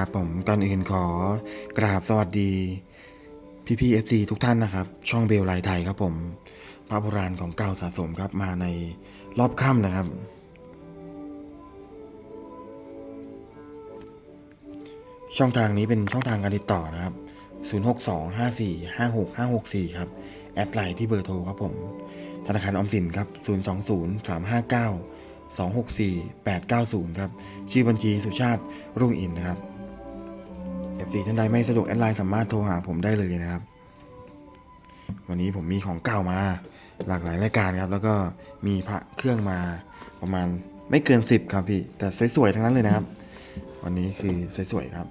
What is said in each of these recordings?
ครับผมก่อนอื่นขอกราบสวัสดีพี่พีเอฟซีทุกท่านนะครับ ช่องเบลไลไทยครับผมพระโบราณของเก่าสะสมครับมาในรอบค่ำนะครับ ช่องทางนี้เป็นช่องทางการติดต่อนะครับ 0625456564 ครับ แอดไลน์ที่เบอร์โทรครับผม ธนาคารออมสินครับ 020-359-264-890 ครับ ชื่อบัญชีสุชาติรุ่งอินนะครับ FC ท่านใดไม่สะดวกแอดไลน์สามารถโทรหาผมได้เลยนะครับ วันนี้ผมมีของเก่ามา หลากหลายรายการครับ แล้วก็มีพระเครื่องมาประมาณไม่เกิน 10 ครับพี่ แต่สวยๆทั้งนั้นเลยนะครับ วันนี้คือสวยๆครับ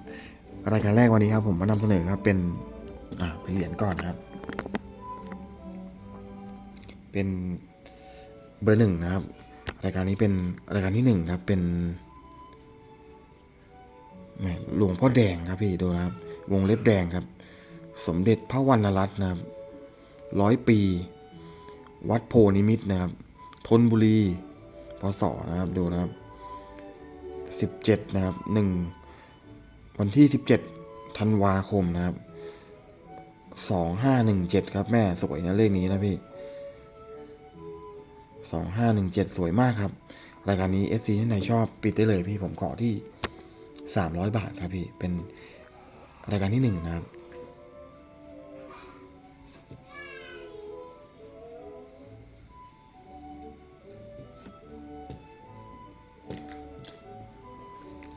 รายการแรกวันนี้ครับผมมานำเสนอครับเป็นอ่าเป็นเหรียญก่อนนะครับ เป็นเบอร์หนึ่งนะครับ รายการนี้เป็นรายการที่หนึ่งครับเป็น หลวงพ่อแดงครับพี่ดูนะครับ วงเล็บแดงครับ สมเด็จพระวรรณรัตน์นะครับร้อยปี วัดโพนิมิตนะครับธนบุรีพศนะครับดูนะครับสิบเจ็ดนะครับหนึ่งวันที่สิบเจ็ดธันวาคมนะครับสองห้าหนึ่งเจ็ดครับแม่สวยนะเลขนี้นะพี่สองห้าหนึ่งเจ็ดสวยมากครับ รายการนี้ FC ที่ไหนชอบปิดได้เลยพี่ผมขอที่ สามร้อยบาทครับพี่ เป็นรายการที่หนึ่งนะครับ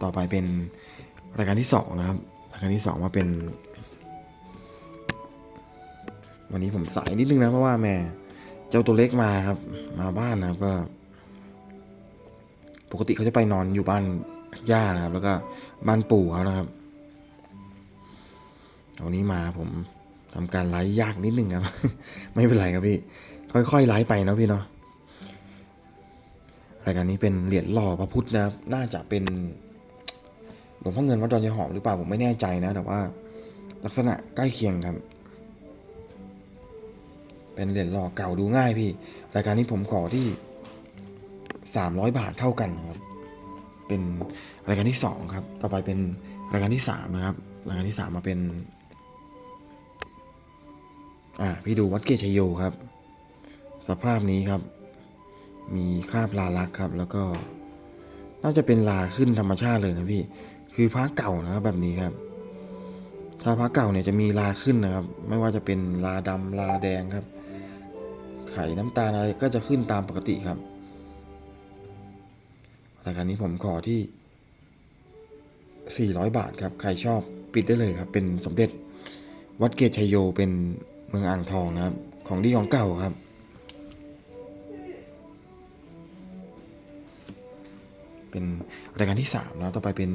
ต่อไปเป็นรายการที่สองนะครับ รายการที่สองมาเป็น วันนี้ผมสายนิดนึงนะ เพราะว่าแม่เจ้าตัวเล็กมาครับ มาบ้านนะครับก็ ปกติเขาจะไปนอนอยู่บ้าน ย่านะครับ แล้วก็บ้านปู่เขานะครับวันนี้มาผมทำการไลฟ์ยากนิดนึงครับ ไม่เป็นไรครับพี่ ค่อยๆไลฟ์ไปเนาะพี่เนาะรายการนี้เป็นเหรียญหล่อพระพุทธนะครับ น่าจะเป็นหลวงพ่อเงินวัดดอนยายหอมหรือเปล่าผมไม่แน่ใจนะ แต่ว่าลักษณะใกล้เคียงครับ เป็นเหรียญหล่อเก่าดูง่ายพี่ รายการนี้ผมขอที่ 300 บาทเท่ากันนะครับ เป็นรายการที่ 2 ครับ ต่อไปเป็นรายการที่ 3 นะครับ รายการที่ 3 มาเป็น อ่า พี่ดูวัดเกชยโยครับ สภาพนี้ครับ มีคราบลาลักครับ แล้วก็ น่าจะเป็นลาขึ้นธรรมชาติเลยนะพี่ คือพระเก่านะครับแบบนี้ครับ ถ้าพระเก่าเนี่ยจะมีลาขึ้นนะครับ ไม่ว่าจะเป็นลาดำลาแดงครับ ไข่น้ำตาลอะไรก็จะขึ้นตามปกติครับ รายการนี้ผมขอที่ 400 บาทครับ ใครชอบปิดได้เลยครับ เป็นสมเด็จวัดเกตชัยโยเป็นเมืองอ่างทองนะครับ ของดีของเก่าครับ เป็นรายการที่3นะต่อไปเป็น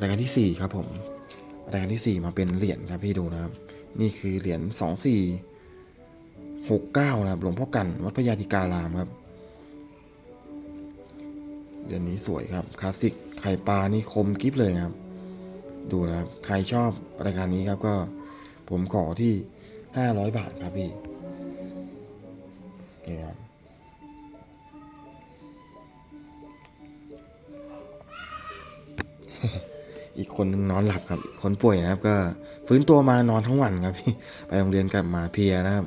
รายการทีสี่4 ครับผมรายการทีสี่ 4 มาเป็นเหรียญครับพี่ดูนะครับ นี่คือเหรียญ2 4 6 9นะครับหลวงพ่อกันวัดพระยาธิการามครับ เหรียญนี้สวยครับคลาสสิกไข่ปลานี่คมกริฟเลยครับ ดูนะครับ ใครชอบรายการนี้ครับก็ผมขอที่ 500 บาทครับพี่นี่ครับอีกคนนึงนอนหลับครับ คนป่วยนะครับ ก็ฟื้นตัวมานอนทั้งวันครับพี่ ไปโรงเรียนกลับมาเพลียนะครับ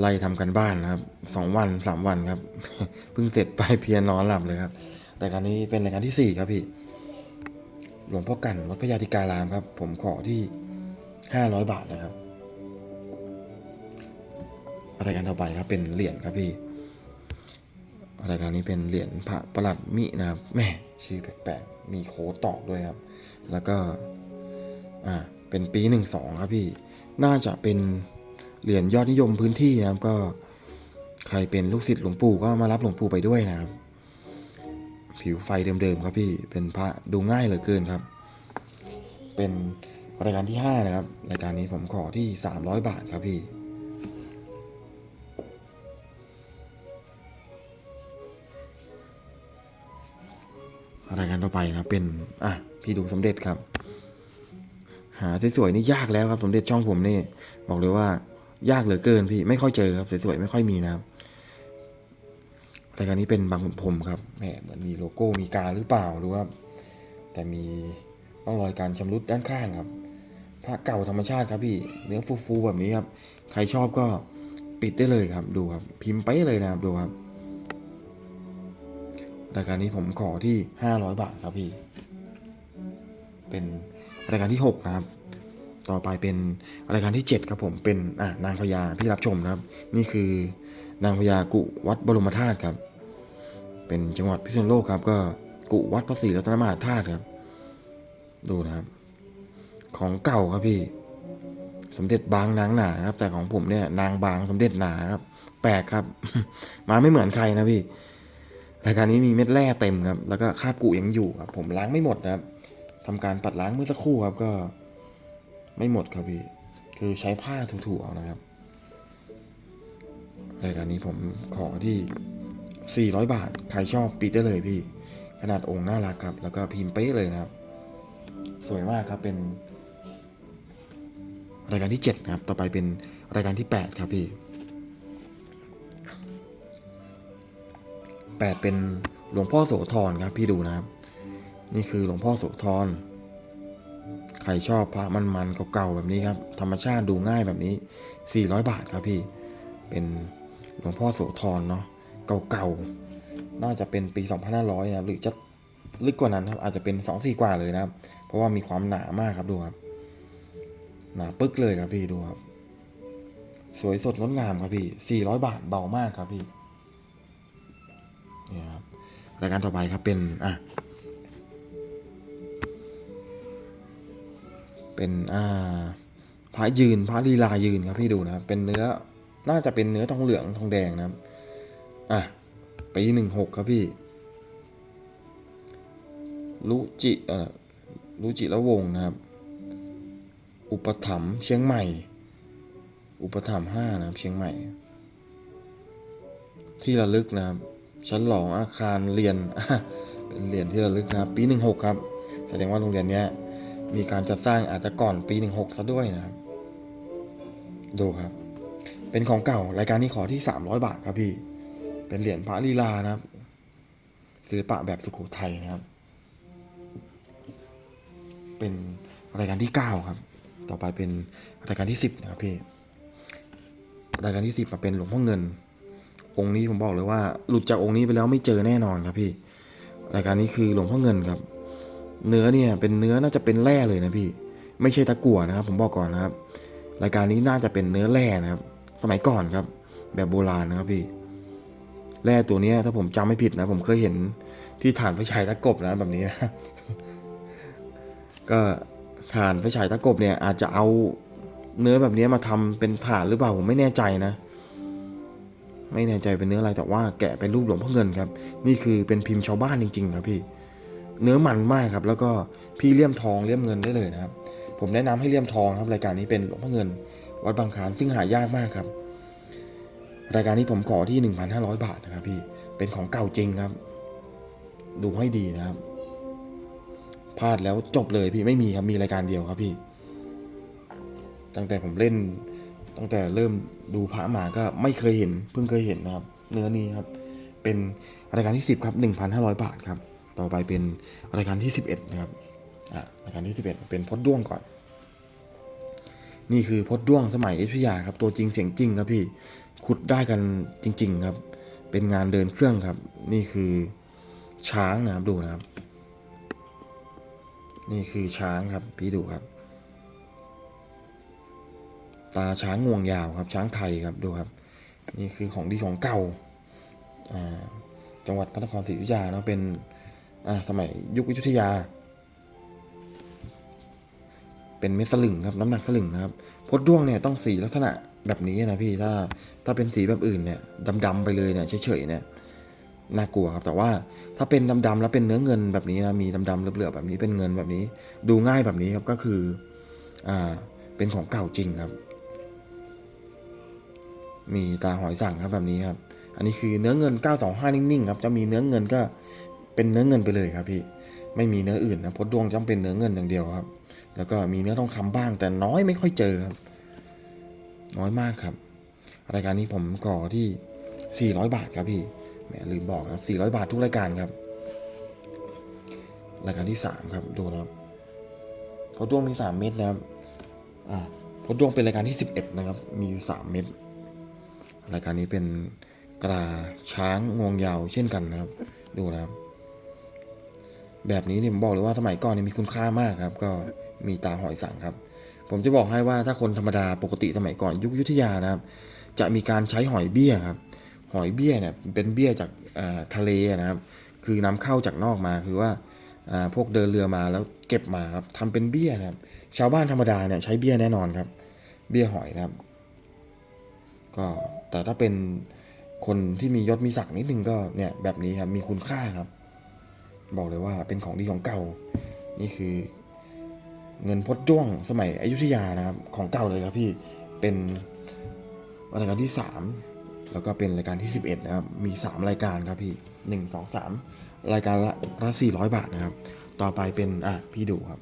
ไล่ทำกันบ้านนะครับสองวันสามวันครับเพิ่งเสร็จไปเพียนอนหลับเลยครับรายการนี้เป็นรายการที่สี่ครับพี่ หลวงพ่อกันวัดพระยาธิการามครับ ผมขอที่ห้าร้อยบาทนะครับรายการต่อไปครับเป็นเหรียญครับพี่รายการนี้เป็นเหรียญพระประหลัดมินะครับแม่ชื่อแปลกๆมีโค้ดตอกด้วยครับ แล้วก็อ่าเป็นปีหนึ่งสองครับพี่ น่าจะเป็น เหรียญยอดนิยมพื้นที่นะครับ ก็ใครเป็นลูกศิษย์หลวงปู่ก็มารับหลวงปู่ไปด้วยนะครับ ผิวไฟเดิมๆครับพี่เป็นพระดูง่ายเหลือเกินครับ เป็นรายการที่ 5 นะครับ รายการนี้ผมขอที่ 300 บาทครับพี่รายการต่อไปนะเป็นอะพี่ดูสมเด็จครับ หาสวยๆนี่ยากแล้วครับสมเด็จช่องผมนี่ บอกเลยว่า ยากเหลือเกินพี่ ไม่ค่อยเจอครับสวยๆไม่ค่อยมีนะครับรายการนี้เป็นบางขุนพรมครับแหมเหมือนมีโลโก้มีกาหรือเปล่าดูครับแต่มีร่องรอยการชำรุดด้านข้างครับผ้าเก่าธรรมชาติครับพี่ เนื้อฟูๆแบบนี้ครับ ใครชอบก็ปิดได้เลยครับ ดูครับ พิมพ์ไปเลยนะครับดูครับรายการนี้ผมขอที่ 500 บาทครับพี่ เป็นรายการที่ 6 นะครับ ต่อไปเป็นรายการที่ 7 ครับผมเป็นนางพญาพี่รับชมนะครับ นี่คือนางพญากุวัดบรมธาตุครับ เป็นจังหวัดพิษณุโลกครับ ก็กุวัดพระศรีรัตนมหาธาตุครับ ดูนะครับ ของเก่าครับพี่ สมเด็จบางนางหนาครับ แต่ของผมเนี่ยนางบางสมเด็จหนาครับ แปลกครับ มาไม่เหมือนใครนะพี่รายการนี้มีเม็ดแร่เต็มครับ แล้วก็คาบกุยังอยู่ครับ ผมล้างไม่หมดนะครับทำการปัดล้างเมื่อสักครู่ครับก็ ไม่หมดครับพี่ คือใช้ผ้าถูๆเอานะครับรายการนี้ผมขอที่ 400 บาท ใครชอบปิดได้เลยพี่ ขนาดองค์น่ารักครับ แล้วก็พิมพ์เป๊ะเลยนะครับ สวยมากครับเป็น รายการที่7นะครับ ต่อไปเป็นรายการที่ 8 ครับพี่ 8 เป็นหลวงพ่อโสธรครับพี่ดูนะครับ นี่คือหลวงพ่อโสธร ใครชอบพระมันๆเก่าๆแบบนี้ครับ ธรรมชาติดูง่ายแบบนี้ 400 บาทครับพี่ เป็นหลวงพ่อโสธรเนาะเก่าๆ น่าจะเป็นปี 2500นะครับหรือจะลึกกว่านั้นครับอาจจะเป็น 2-4 กว่าเลยนะครับ เพราะว่ามีความหนามากครับดูครับ หนาปึ๊กเลยครับพี่ดูครับ สวยสดงดงามครับพี่ 400 บาทเบามากครับพี่นี่ครับรายการต่อไปครับเป็นอะ เป็นอ่าพระยืนพระลีลายืนครับพี่ดูนะเป็นเนื้อน่าจะเป็นเนื้อทองเหลืองทองแดงนะอะปีหนึ่งหกครับพี่ลุจิเอ่อลุจิละวงนะครับ อุปถัมเชียงใหม่ อุปถัมห้านะครับ เชียงใหม่ ที่ระลึกนะครับชั้นหลองอาคารเรียนเป็นเหรียญที่ระลึกนะครับ ปีหนึ่งหกครับ แสดงว่าโรงเรียนเนี้ย มีการจัดสร้างอาจจะก่อนปีหนึ่งหกซะด้วยนะครับ ดูครับ เป็นของเก่ารายการนี้ขอที่ 300 บาทครับพี่ เป็นเหรียญพระลีลานะครับศิลปะแบบสุโขทัยนะครับ เป็นรายการที่ 9 ครับ ต่อไปเป็นรายการที่ 10 นะครับพี่ รายการที่ 10มาเป็นหลวงพ่อเงิน องค์นี้ผมบอกเลยว่า หลุดจากองค์นี้ไปแล้วไม่เจอแน่นอนครับพี่ รายการนี้คือหลวงพ่อเงินครับ เนื้อเนี่ยเป็นเนื้อน่าจะเป็นแร่เลยนะพี่ ไม่ใช่ตะกั่วนะครับ ผมบอกก่อนนะครับ รายการนี้น่าจะเป็นเนื้อแร่นะครับ สมัยก่อนครับ แบบโบราณนะครับพี่ แร่ตัวนี้ถ้าผมจำไม่ผิดนะ ผมเคยเห็นที่ฐานไฟฉายตะกบนะแบบนี้นะก็ฐานไฟฉายตะกบเนี่ย อาจจะเอาเนื้อแบบนี้มาทำเป็นฐานหรือเปล่าผมไม่แน่ใจนะ ไม่แน่ใจเป็นเนื้ออะไรแต่ว่าแกะเป็นรูปหลวงพ่อเงินครับ นี่คือเป็นพิมพ์ชาวบ้านจริงๆครับพี่ เนื้อมันมากครับ แล้วก็พี่เลี่ยมทองเลี่ยมเงินได้เลยนะครับ ผมแนะนำให้เลี่ยมทองครับรายการนี้เป็นหลวงพ่อเงิน วัดบางคลานซึ่งหายากมากครับ รายการนี้ผมขอที่ 1,500 บาทนะครับ พี่เป็นของเก่าจริงครับ ดูให้ดีนะครับพลาดแล้วจบเลยพี่ไม่มีครับมีรายการเดียวครับพี่ ตั้งแต่ผมเล่น ตั้งแต่เริ่มดูพระมาก็ไม่เคยเห็น เพิ่งเคยเห็นนะครับ เนื้อนี้ครับ เป็นรายการที่ 10 ครับ 1,500 บาทครับ ต่อไปเป็นรายการที่ 11 นะครับอ่ารายการที่ 11 เป็นพดด้วงก่อน นี่คือพดด้วงสมัยอยุธยาครับ ตัวจริงเสียงจริงครับพี่ขุดได้กันจริง ๆ ครับ เป็นงานเดินเครื่องครับ นี่คือช้างนะครับดูนะครับ นี่คือช้างครับ พี่ดูครับ ตาช้างงวงยาวครับ ช้างไทยครับดูครับ นี่คือของดีของเก่าอ่าจังหวัดพระนครศรีอยุธยาเนาะเป็น อ่าสมัยยุคอยุธยา เป็นเม็ดสลึงครับ น้ำหนักสลึงนะครับพดด้วงเนี่ยต้องสีลักษณะแบบนี้นะพี่ถ้าถ้าเป็นสีแบบอื่นเนี่ยดำๆไปเลยเนี่ยเฉยๆเนี่ยน่ากลัวครับ แต่ว่าถ้าเป็นดำๆแล้วเป็นเนื้อเงินแบบนี้นะมีดำๆเหลือบๆแบบนี้เป็นเงินแบบนี้ ดูง่ายแบบนี้ครับก็คืออ่าเป็นของเก่าจริงครับ มีตาหอยสั่งครับแบบนี้ครับ อันนี้คือเนื้อเงิน 925 นิ่งๆครับ จะมีเนื้อเงินก็ เป็นเนื้อเงินไปเลยครับพี่ไม่มีเนื้ออื่นนะพดดวงจะเป็นเนื้อเงินอย่างเดียวครับ แล้วก็มีเนื้อทองคำบ้าง แต่น้อยไม่ค่อยเจอครับ น้อยมากครับ รายการนี้ผมก่อที่ 400 บาทครับพี่แหมลืมบอกนะ400 บาททุกรายการครับ รายการที่สามครับดูนะครับพอดวงมีสามเม็ดนะครับอ่าพอดวงเป็นรายการที่สิบเอ็ดนะครับ มีอยู่สามเม็ดรายการนี้เป็นกระช้างงวงยาวเช่นกันนะครับ ดูนะครับ แบบนี้เนี่ยผมบอกเลยว่าสมัยก่อนเนี่ยมีคุณค่ามากครับ ก็มีตาหอยสังครับ ผมจะบอกให้ว่าถ้าคนธรรมดาปกติสมัยก่อนยุคยุทธยานะครับ จะมีการใช้หอยเบี้ยครับ หอยเบี้ยเนี่ยเป็นเบี้ยจากาทะเลนะครับ คือนำเข้าจากนอกมาคือว่าอ่าพวกเดินเรือมาแล้วเก็บมาครับทำเป็นเบี้ยนะครับ ชาวบ้านธรรมดาเนี่ยใช้เบี้ยแน่นอนครับ เบี้ยหอยนะครับ ก็แต่ถ้าเป็นคนที่มียศมีศักดิ์นิดนึงก็เนี่ยแบบนี้ครับมีคุณค่าครับ บอกเลยว่าเป็นของดีของเก่า นี่คือเงินพดด้วงสมัยอยุธยานะครับ ของเก่าเลยครับพี่เป็นรายการที่ 3 แล้วก็เป็นรายการที่ 11 นะครับ มี 3 รายการครับพี่1 2 3 รายการละละ400 บาทนะครับ ต่อไปเป็นอะพี่ดูครับ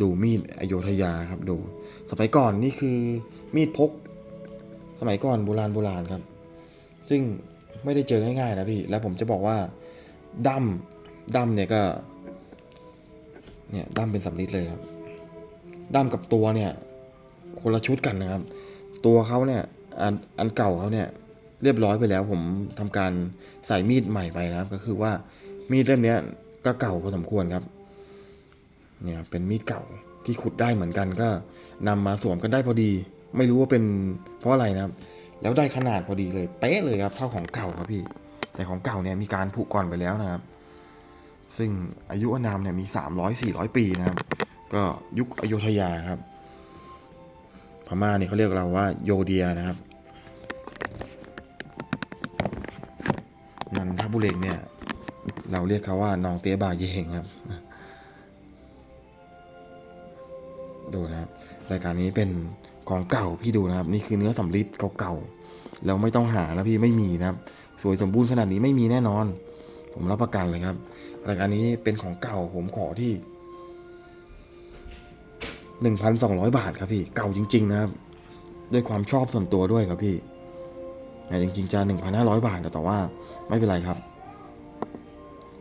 ดูมีดอโยธยาครับดู สมัยก่อนนี่คือมีดพก สมัยก่อนโบราณโบราณครับ ซึ่งไม่ได้เจอง่ายๆนะพี่ แล้วผมจะบอกว่าดั้ม ดั้มเนี่ยก็ เนี่ยดั้มเป็นสำลิดเลยครับดั้มกับตัวเนี่ย คนละชุดกันนะครับ ตัวเขาเนี่ยอันอันเก่าเขาเนี่ย เรียบร้อยไปแล้ว ผมทำการใส่มีดใหม่ไปนะครับ ก็คือว่ามีดเล่มนี้ก็เก่าพอสมควรครับ เนี่ยเป็นมีดเก่าที่ขุดได้เหมือนกันก็นำมาสวมกันได้พอดี ไม่รู้ว่าเป็นเพราะอะไรนะครับ แล้วได้ขนาดพอดีเลยเป๊ะเลยครับเท่าของเก่าครับพี่ แต่ของเก่าเนี่ยมีการผุก่อนไปแล้วนะครับ ซึ่งอายุอนามเนี่ยมี 300 400 ปีนะครับ ก็ยุคอโยธยาครับ พม่าเนี่ยเขาเรียกเราว่าโยเดียนะครับ นันทบุรีเนี่ย เราเรียกเขาว่านองเตียบาเยงครับ ดูนะครับรายการนี้เป็นของเก่าพี่ดูนะครับ นี่คือเนื้อสำริดเก่าๆแล้วไม่ต้องหาแล้วพี่ไม่มีนะครับ สวยสมบูรณ์ขนาดนี้ไม่มีแน่นอน ผมรับประกันเลยครับ รายการนี้เป็นของเก่าผมขอที่หนึ่งพันสองร้อยบาทครับพี่ เก่าจริง ๆ นะครับ ด้วยความชอบส่วนตัวด้วยครับพี่แต่จริงๆจะหนึ่งพันห้าร้อยบาทแต่ว่าไม่เป็นไรครับ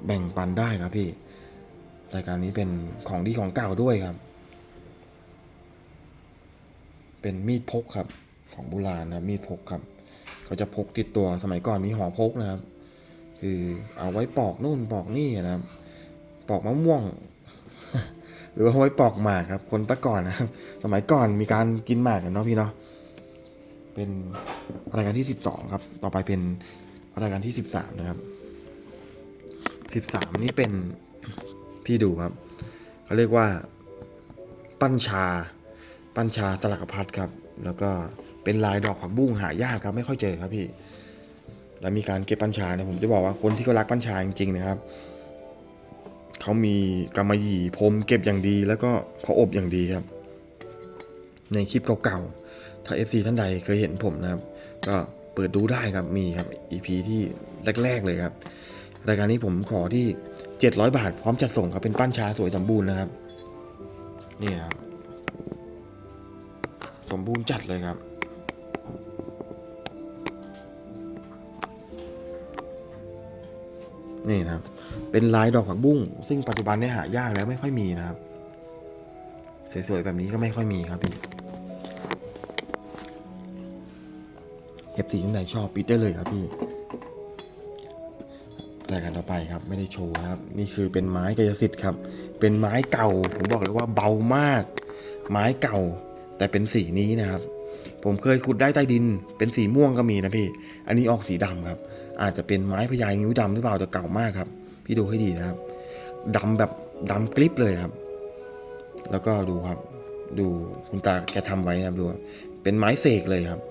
แบ่งปันได้ครับพี่ รายการนี้เป็นของดีของเก่าด้วยครับ เป็นมีดพกครับ ของโบราณนะมีดพกครับเขาจะพกติดตัวสมัยก่อนมีหอพกนะครับ คือเอาไว้ปอกนู่นปอกนี่นะครับ ปอกมะม่วง หรือว่าเอาไว้ปอกหมากครับ คนตะก่อนนะครับสมัยก่อนมีการกินหมากกันเนาะพี่เนาะเป็นรายการที่สิบสองครับ ต่อไปเป็นรายการที่สิบสามนะครับสิบสามนี่เป็นพี่ดูครับเขาเรียกว่าปั้นชา ปั้นชาสลักพัดครับ แล้วก็เป็นลายดอกผักบุ้งหายากครับ ไม่ค่อยเจอครับพี่ แล้วมีการเก็บปัญชาเนี่ยผมจะบอกว่าคนที่เขารักปัญชาจริงๆนะครับเขามีกำมะหยี่พรมเก็บอย่างดี แล้วก็พออบอย่างดีครับ ในคลิปเก่าๆถ้า FC ท่านใดเคยเห็นผมนะครับ ก็เปิดดูได้ครับมีครับ EP ที่แรกๆเลยครับรายการนี้ผมขอที่ 700 บาท พร้อมจัดส่งครับเป็นปั้นชาสวยสมบูรณ์นะครับนี่ครับสมบูรณ์จัดเลยครับ นี่นะครับ เป็นลายดอกผักบุ้ง ซึ่งปัจจุบันเนี่ยหายากแล้วไม่ค่อยมีนะครับ สวยๆแบบนี้ก็ไม่ค่อยมีครับพี่เอฟซีท่านชอบปิดได้เลยครับพี่รายการต่อไปครับไม่ได้โชว์นะครับ นี่คือเป็นไม้กายสิทธิ์ครับ เป็นไม้เก่าผมบอกเลยว่าเบามาก ไม้เก่า แต่เป็นสีนี้นะครับ ผมเคยขุดได้ใต้ดิน เป็นสีม่วงก็มีนะพี่ อันนี้ออกสีดำครับ อาจจะเป็นไม้พญายงิ้วดำหรือเปล่าแต่เก่ามากครับ พี่ดูให้ดีนะครับดำแบบดำกริบเลยครับ แล้วก็ดูครับ ดูคุณตาแกทำไว้นะครับดู เป็นไม้เสกเลยครับ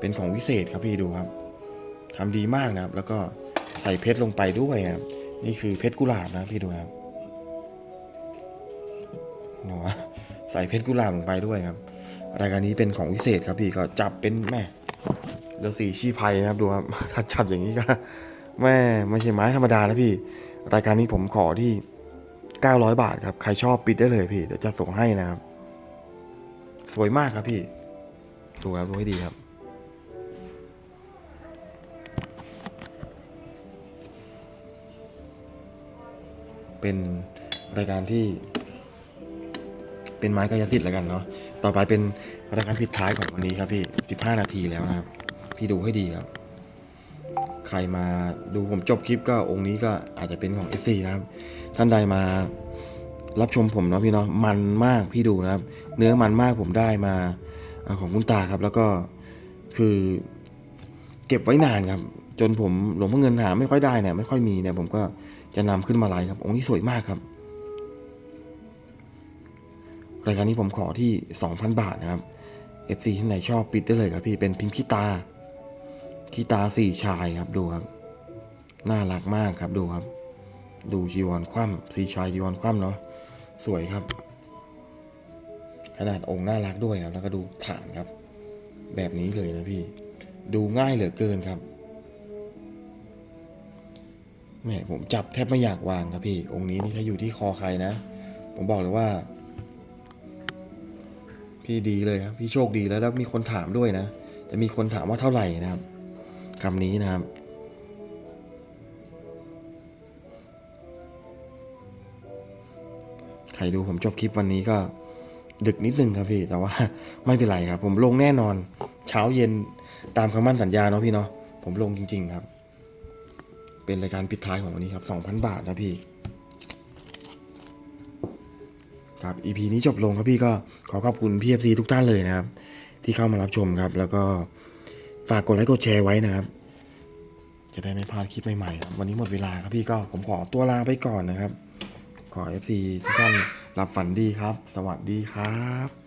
เป็นของวิเศษครับพี่ดูครับทำดีมากนะครับ แล้วก็ใส่เพชรลงไปด้วยนะครับ นี่คือเพชรกุหลาบนะพี่ดูนะครับหนูใส่เพชรกุหลาบลงไปด้วยครับ รายการนี้เป็นของวิเศษครับพี่ก็จับเป็นแม่เรือสีชีพายนะครับดูครับถ้าจับอย่างนี้ก็แม่ไม่ใช่ไม้ธรรมดานะพี่ รายการนี้ผมขอที่ 900 บาทครับ ใครชอบปิดได้เลยพี่เดี๋ยวจะส่งให้นะครับ สวยมากครับพี่ดูครับดูให้ดีครับเป็นรายการที่เป็นไม้กายสิทธิ์แล้วกันเนาะ ต่อไปเป็นรายการปิดท้ายของวันนี้ครับพี่ 15 นาทีแล้วนะครับ พี่ดูให้ดีครับ ใครมาดูผมจบคลิปก็องค์นี้ก็อาจจะเป็นของ FC นะครับ ท่านใดมารับชมผมเนาะพี่เนาะมันมากพี่ดูนะครับ เนื้อมันมากผมได้มาอของคุณตาครับ แล้วก็คือเก็บไว้นานครับ จนผมหลวงพ่อเงินหาไม่ค่อยได้เนี่ยไม่ค่อยมีเนี่ยผมก็จะนำขึ้นมาไลฟ์ครับ องค์นี้สวยมากครับ รายการนี้ผมขอที่ 2,000 บาทนะครับ FC ท่านไหนชอบปิดได้เลยครับพี่เป็นพิมพ์ขี้ตาขี้ตาสี่ชายครับดูครับ น่ารักมากครับดูครับ ดูจีวรคว่ำสี่ชายจีวรคว่ำเนาะสวยครับ ขนาดองค์น่ารักด้วยครับ แล้วก็ดูฐานครับ แบบนี้เลยนะพี่ ดูง่ายเหลือเกินครับแหมผมจับแทบไม่อยากวางครับพี่ องค์นี้นี่ถ้าอยู่ที่คอใครนะ ผมบอกเลยว่า พี่ดีเลยครับพี่โชคดีแล้วแล้วมีคนถามด้วยนะ จะมีคนถามว่าเท่าไหร่นะครับคำนี้นะครับใครดูผมจบคลิปวันนี้ก็ดึกนิดนึงครับพี่แต่ว่าไม่เป็นไรครับ ผมลงแน่นอน เช้าเย็นตามคำมั่นสัญญาเนาะพี่เนาะผมลงจริง ๆ ครับ เป็นรายการปิดท้ายของวันนี้ครับ2,000 บาทนะพี่ ครับ EP นี้จบลงครับพี่ก็ขอขอบคุณพี่ FC ทุกท่านเลยนะครับ ที่เข้ามารับชมครับ แล้วก็ฝากกดไลค์กดแชร์ไว้นะครับ จะได้ไม่พลาดคลิปใหม่ๆครับวันนี้หมดเวลาครับพี่ก็ผมขอตัวลาไปก่อนนะครับ ขอ FC ทุกท่านหลับฝันดีครับ สวัสดีครับ